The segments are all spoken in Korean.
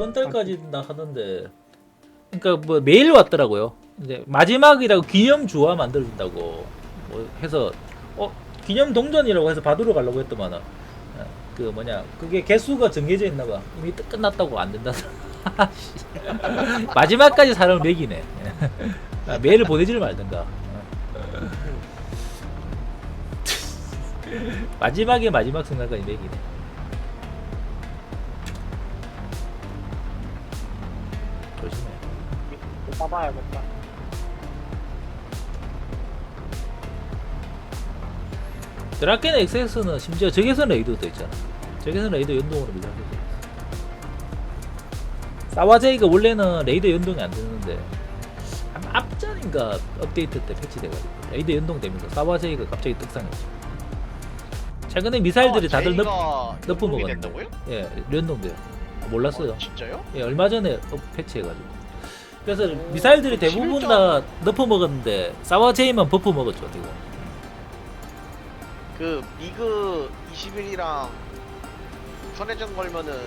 이번 달까지 나 하던데. 그러니까 뭐 메일 왔더라고요. 이제 마지막이라고 기념 주화 만들어준다고 뭐 해서 어 기념 동전이라고 해서 받으러 가려고 했더만은 어, 그 뭐냐 그게 개수가 정해져 있나봐. 이미 끝- 끝났다고 안 된다. 마지막까지 사람을 매기네. 아, 메일을 보내지를 말든가. 어. 마지막에 마지막 순간까지 매기네. 봐봐야겠다. 드라켄 XS는 심지어 적외선 레이더도 있잖아. 적외선 레이더 연동으로 있어. 사와제이가 원래는 레이더 연동이 안 되는데 한 앞전인가 업데이트 때 패치돼가지고 레이더 연동되면서 사와제이가 갑자기 떡상했죠. 최근에 미사일들이 다들 넙, 너이 먹었는데. 된다고요? 예, 연동돼요. 몰랐어요. 어, 진짜요? 예, 얼마 전에 업 패치해가지고. 그래서 미사일들이 대부분 다 너프 먹었는데 사와제이만 버프 먹었죠, 지금. 그 미그 21이랑 선회전 걸면은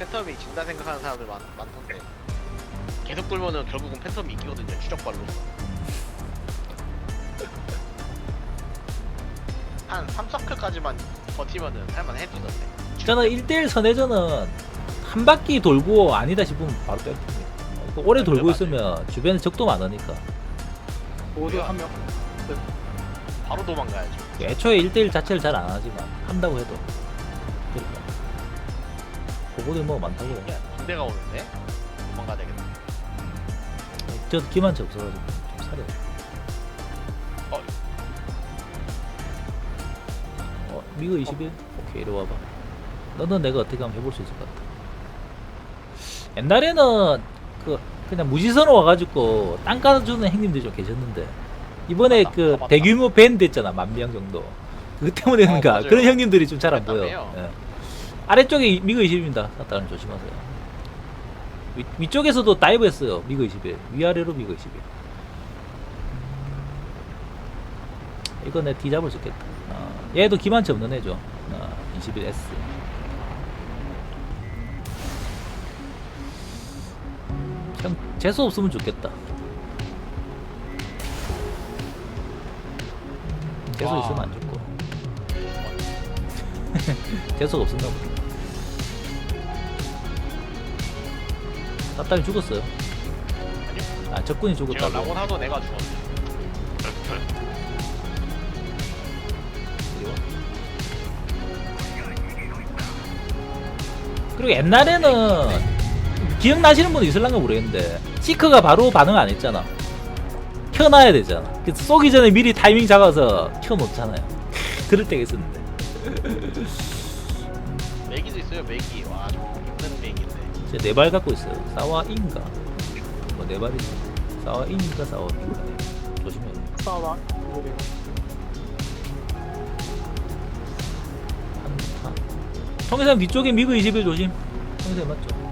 팬텀이 진다 생각하는 사람들 많, 많던데 계속 돌면은 결국은 팬텀이 이기거든요 추적발로 한 3서클까지만 버티면은 할만해지던데 저는 1대1 선회전은 한 바퀴 돌고 아니다 싶으면 바로. 그 오래 돌고. 있으면 주변에 적도 많으니까. 모두 한 명. 바로 도망가야죠 애초에 1대1 자체를 잘 안 하지만 한다고 해도. 그러니까. 그거도 뭐 많다고. 야 군대가 오는데 도망가야 되겠다 저 기만치 없어가지고 좀 사려. 어. 어, 미그 21? 오케이, 이리 와봐. 너는 내가 어떻게 하면 해볼 수 있을 것 같아. 옛날에는 그 그냥 무지선 와가지고 땅 깔아주는 형님들이 좀 계셨는데 이번에 맞다, 그 아, 맞다. 대규모 밴드 했잖아 만 명 정도. 그 때문에인가 어, 맞아요. 그런 형님들이 좀 잘 안 보여. 예. 아래쪽에 이- 미그 20입니다. 따라는 조심하세요. 위, 위쪽에서도 다이브 했어요. 미그 21. 위아래로 미그 21. 이거 내 뒤 잡을 수 있겠다. 어, 얘도 기만치 없는 애죠. 어, 21S. 형, 재수 없으면 좋겠다. 재수 와. 있으면 안 좋고. 재수가 없었나 보다. 답답이 죽었어요. 아니요 아, 적군이 제가 죽었다고. 라곤 하도 내가 그리고 그리고 옛날에는 기억나시는 분 있을란가 모르겠는데 시크가 바로 반응 안 했잖아. 켜놔야 되잖아. 그래서 쏘기 전에 미리 타이밍 잡아서 켜놓잖아요. 그럴 때가 있었는데. 메기도 있어요 메기. 와 힘든 메기인데. 제네발 갖고 있어요. 사와인가? 뭐 네 발이지. 사와인가 사와인가. 싸워. 모르겠 한타? 청해산 뒤쪽에 미그 21 조심. 청해산 맞죠?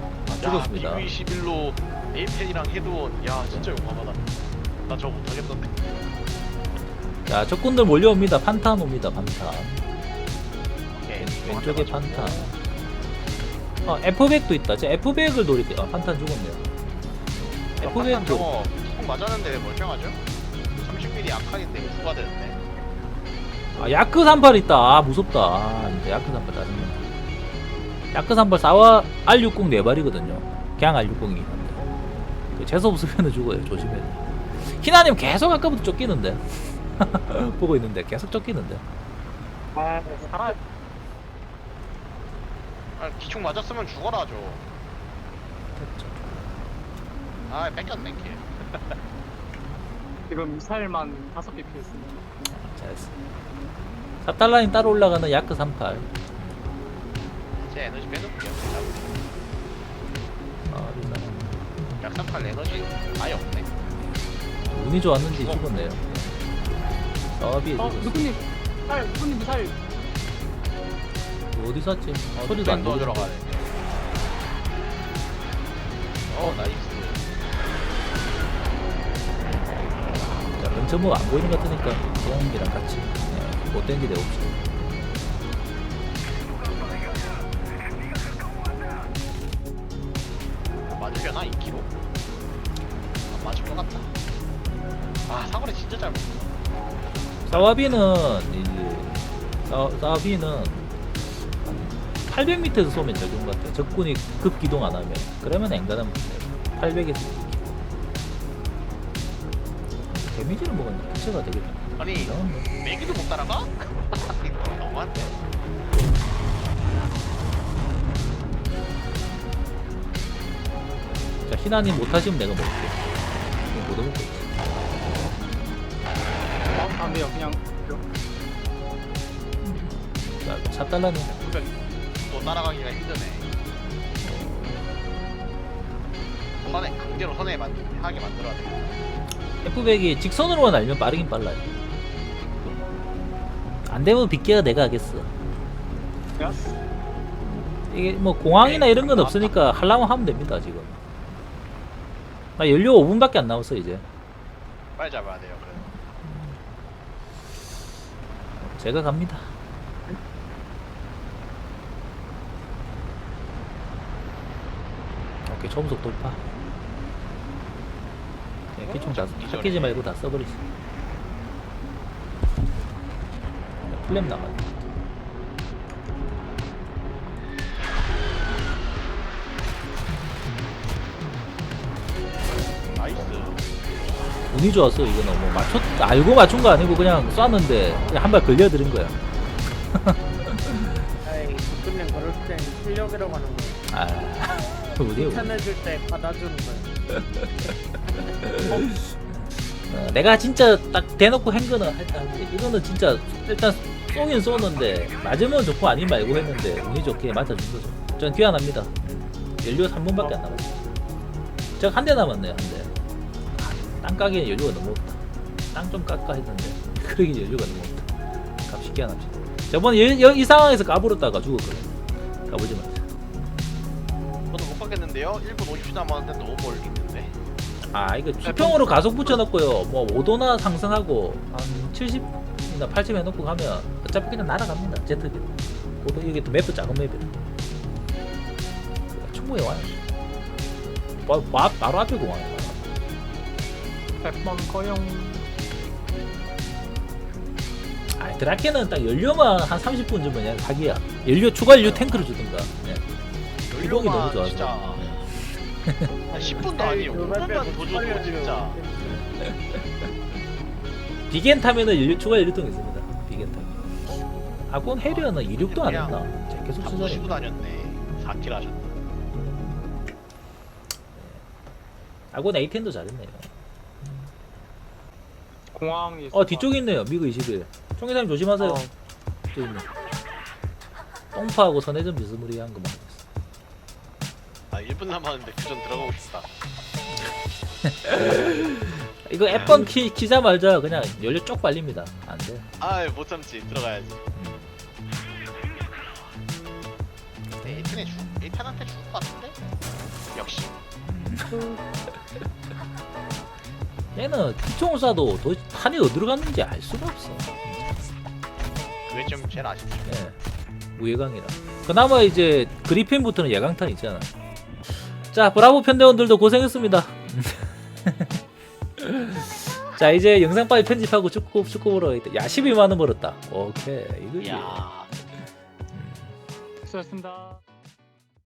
아 죽었습니다. 야, BB21로 에이펜이랑 헤드온 야 진짜 용감하다. 나 저거 못하겠던데. 자 적군들 몰려옵니다. 판탄 옵니다 판탄. 오케이 왼, 왼쪽에 판탄. 어 F백도 있다. 제 F백을 노릴게요. 아 판탄 죽었네요. 판탄 F백도. 저거 총 맞았는데 왜 멀쩡하죠? 30mm 약하긴데 왜 누가 되는데 아 야크 38 있다. 아 무섭다. 아 이제 야크 38 짜증나 야크 38 4와 R60 네 발이거든요. 그냥 R60이. 그 재수 없으면 죽어요 조심해야 돼. 희나님 계속 아까부터 쫓기는데. 보고 있는데 계속 쫓기는데. 아, 살아. 아 기총 맞았으면 죽어라 저아 뺏겼네 킬 지금 미사일만 다섯 개 피했습니다. 잘했어. 사탈라인 따로 올라가는 야크 38 제 에너지 빼놓을게요 아, 리나. 약삼팔 에너지 아예 없네 운이 좋았는지 죽었네요. 사와비에 어. 누구님? 미사일, 누구님 미사일. 어디 샀지? 소리도 안. 들어가네 어 나이스 자, 런처뭐 안 보이는 것 같으니까 소음기랑 같이 네, 못 땡기 대 없이. 사와비는 이제 사, 사와비는 800m에서 쏘면 적용 같아요. 적군이 급기동 안 하면 그러면 엔간하면 돼요. 800에서 데미지를 먹었나? 피체가 되게 아니 이상한데. 매기도 못 따라가? 이거 너무한데 자 희나님 못하시면 내가 먹을게. 이거 못 먹고 있지. 어, 안 돼요. 그냥 자 4달러는 또 따라가기가 힘드네 선에 강제로 선에 만, 하게 만들어야 돼 F100이 직선으로만 날면 빠르긴 빨라요. 안 되면 빗개가 내가 하겠어. 이게 뭐 공항이나 이런 건 없으니까 하려면 하면 됩니다 지금. 나 연료 5분밖에 안 남았어 이제. 빨리 잡아야 돼요 그래서 제가 갑니다. 오케이 초음속 돌파. 네, 기총 다. 아끼지 말고 다 써버리지. 플랩 나가네. 운이 좋았어 이거는 뭐 맞췄 알고 맞춘 거 아니고 그냥 쐈는데 한발 걸려드린 거야. 아이 국군님 그럴 땐 실력이라고 하는 거예요. 아 운. 칭찬해줄 때 받아주는 거예요. 어, 내가 진짜 딱 대놓고 한 거는 이거는 진짜 일단 쏘긴 쏘는데 맞으면 좋고 아니면 말고 했는데 운이 좋게 맞아준 거죠. 전 귀환합니다. 연료 3분밖에 안 남았어요. 제가 한대 남았네요 한 대. 땅 까기엔 연료가 너무 없다. 땅 좀 깎아 했는데 그러긴 연료가 너무 없다. 값이 귀환합시다. 저번에 여- 여- 이 상황에서 까불었다가 죽었거든. 까불지 마세요. 저도 못 가겠는데요 1분 50초 남았는데 너무 멀리 있는데 아 이거 수평으로 가속 붙여놓고요 뭐 5도나 상승하고 한 70이나 80 해놓고 가면 어차피 그냥 날아갑니다 제트기 고도 여기 또 맵도 작은 맵이라 충분히 와요 바, 바, 바로 앞에 공항이야 100번 거용. 아 드라케는 딱 연료만 한 30분 주면 그냥 사기야. 연료 추가 연료 탱크를 주든가. 네. 이동이 너무 좋아서. 진짜 네. 한 10분도 아니에요. 5분만 더 줘도 진짜. 비겐 타면은 연료 추가 연료통 있습니다. 비겐 타면. 아 그건 해리어는 이륙도 안 그냥 했나 계속 다 부시고 다녔네. 4킬 하셨네 아군 A10도 잘했네요. 공항이. 어 뒤쪽에 있네요. 미그 21. 총회장님 조심하세요. 어. 있네. 똥파하고 선회전 비스무리한 거 먹었어. 아 1분 남았는데 교전 들어가고 싶다 이거 앱번 키 키자마자 그냥 연료 쪽 빨립니다. 안 돼. 아못 참지 들어가야지 근데 에이탄에 죽 에이탄한테 죽을 것 같은데? 역시 얘는 기총 쏴도 도 탄이 어디로 갔는지 알 수가 없어. 그게 좀 제일 아쉽죠 예. 무예강이라. 그나마 이제 그리핀부터는 예강탄 있잖아. 자, 브라보 편대원들도 고생했습니다. 자, 이제 영상 빨리 편집하고 축구 축구 보러 가겠다. 야, 12만 원 벌었다. 오케이. 이거지. 이야 수고하셨습니다.